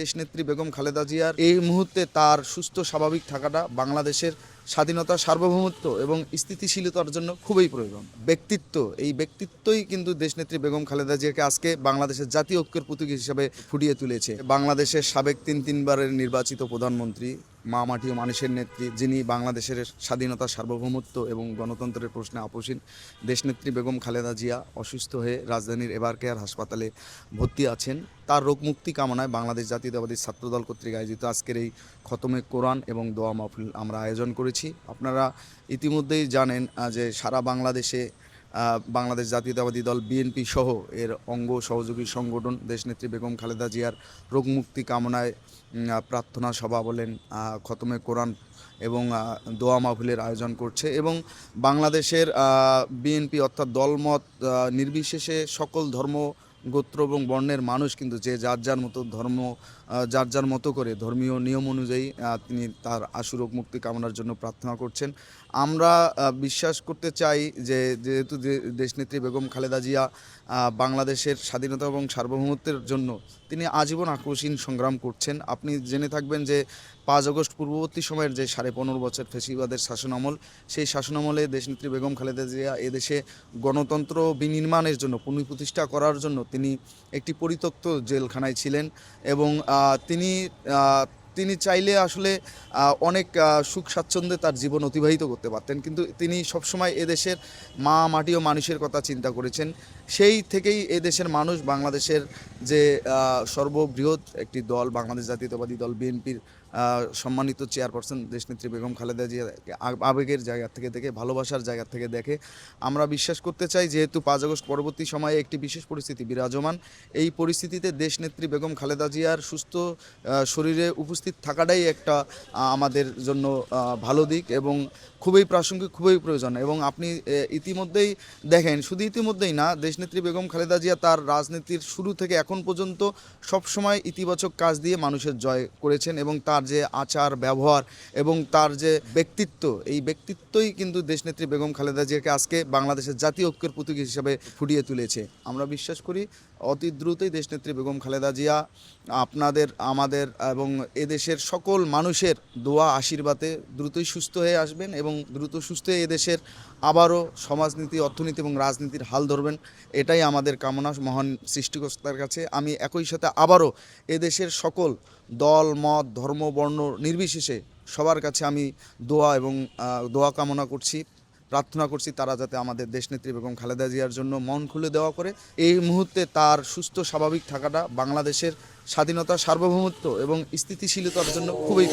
দেশনেত্রী বেগম খালেদা জিয়ার এই মুহূর্তে তার সুস্থ, স্বাভাবিক থাকাটা বাংলাদেশের স্বাধীনতা সার্বভৌমত্ব এবং স্থিতিশীলতার জন্য খুবই প্রয়োজন। ব্যক্তিত্ব, এই ব্যক্তিত্বই কিন্তু দেশনেত্রী বেগম খালেদা জিয়াকে আজকে বাংলাদেশের জাতীয় ঐক্যের প্রতীক হিসাবে ফুটিয়ে তুলেছে। বাংলাদেশের সাবেক তিন তিনবারের নির্বাচিত প্রধানমন্ত্রী মা মাটি ও মানুষের নেত্রী, যিনি বাংলাদেশের স্বাধীনতা, সার্বভৌমত্ব এবং গণতন্ত্রের প্রশ্নে আপোষীন দেশনেত্রী বেগম খালেদা জিয়া অসুস্থ হয়ে রাজধানীর এবার কেয়ার হাসপাতালে ভর্তি আছেন। তার রোগ মুক্তি কামনায় বাংলাদেশ জাতীয়তাবাদী ছাত্রদল কর্তৃক আয়োজিত আজকের এই খতমে কোরআন এবং দোয়া মাহফিল আমরা আয়োজন করেছি। আপনারা ইতিমধ্যেই জানেন যে সারা বাংলাদেশে বাংলাদেশ জাতীয়তাবাদী দল বিএনপি সহ এর অঙ্গ সহযোগী সংগঠন দেশনেত্রী বেগম খালেদা জিয়ার রোগ মুক্তি কামনায় প্রার্থনা সভা বলেন খতমে কোরআন এবং দোয়া মাহফিলের আয়োজন করছে এবং বাংলাদেশের বিএনপি অর্থাৎ দলমত নির্বিশেষে সকল ধর্ম, গোত্র এবং বর্ণের মানুষ কিন্তু যে যার যার মতো ধর্ম যার যার মতো করে ধর্মীয় নিয়ম অনুযায়ী তিনি তার আশুরোগ মুক্তি কামনার জন্য প্রার্থনা করছেন। আমরা বিশ্বাস করতে চাই যে, যেহেতু দেশনেত্রী বেগম খালেদা জিয়া বাংলাদেশের স্বাধীনতা এবং সার্বভৌমত্বের জন্য তিনি আজীবন আক্রোশীন সংগ্রাম করছেন। আপনি জেনে থাকবেন যে পাঁচ আগস্ট পূর্ববর্তী সময়ের যে সাড়ে পনেরো বছর ফেসিবাদের শাসনামল, সেই শাসনামলে দেশনেত্রী বেগম খালেদা জিয়া এদেশে গণতন্ত্র বিনির্মাণের জন্য পুনঃপ্রতিষ্ঠা করার জন্য তিনি একটি পরিত্যক্ত জেলখানায় ছিলেন এবং তিনি তিনি চাইলে আসলে অনেক সুখ স্বাচ্ছন্দ্যে তার জীবন অতিবাহিত করতে পারতেন। কিন্তু তিনি সবসময় এদেশের মা, মাটি ও মানুষের কথা চিন্তা করেছেন। সেই থেকেই এদেশের মানুষ বাংলাদেশের যে সর্ববৃহৎ একটি দল, বাংলাদেশ জাতীয়তাবাদী দল, বিএনপির সম্মানিত চেয়ারপারসন দেশনেত্রী বেগম খালেদা জিয়া আবেগের জায়গা থেকে দেখে, ভালোবাসার জায়গা থেকে দেখে। আমরা বিশ্বাস করতে চাই যেহেতু পাঁচ আগস্ট পরবর্তী সময়ে একটি বিশেষ পরিস্থিতি বিরাজমান। এই পরিস্থিতিতে দেশনেত্রী বেগম খালেদা জিয়ার সুস্থ শরীরে উপস্থিত থাকাটাই একটা আমাদের জন্য ভালো দিক এবং খুবই প্রাসঙ্গিক, খুবই প্রয়োজন। এবং আপনি ইতিমধ্যেই দেখেন, শুধু ইতিমধ্যেই না, দেশনেত্রী বেগম খালেদা জিয়া তার রাজনীতির শুরু থেকে এখন পর্যন্ত সবসময় ইতিবাচক কাজ দিয়ে মানুষের জয় করেছেন এবং তার যে আচার, ব্যবহার এবং তার যে ব্যক্তিত্ব, এই ব্যক্তিত্বই কিন্তু দেশনেত্রী বেগম খালেদা জিয়াকে আজকে বাংলাদেশের জাতীয় ঐক্যের প্রতীক হিসাবে ফুটিয়ে তুলেছে। আমরা বিশ্বাস করি অতি দ্রুতই দেশনেত্রী বেগম খালেদা জিয়া আপনাদের, আমাদের এবং এদেশের সকল মানুষের দোয়া, আশীর্বাদে দ্রুতই সুস্থ হয়ে আসবেন এবং দ্রুত সুস্থ হয়ে এদেশের আবারও সমাজনীতি, অর্থনীতি এবং রাজনীতির হাল ধরবেন। এটাই আমাদের কামনা মহান সৃষ্টিকর্তার কাছে। আমি একই সাথে আবারও এদেশের সকল দল, মত, ধর্ম বর্ণ নির্বিশেষে সবার কাছে আমি দোয়া এবং দোয়া কামনা করছি, প্রার্থনা করছি তারা যাতে আমাদের দেশনেত্রী বেগম খালেদা জিয়ার জন্য মন খুলে দেওয়া করে। এই মুহূর্তে তার সুস্থ, স্বাভাবিক থাকাটা বাংলাদেশের স্বাধীনতা সার্বভৌমত্ব এবং স্থিতিশীলতার জন্য খুবই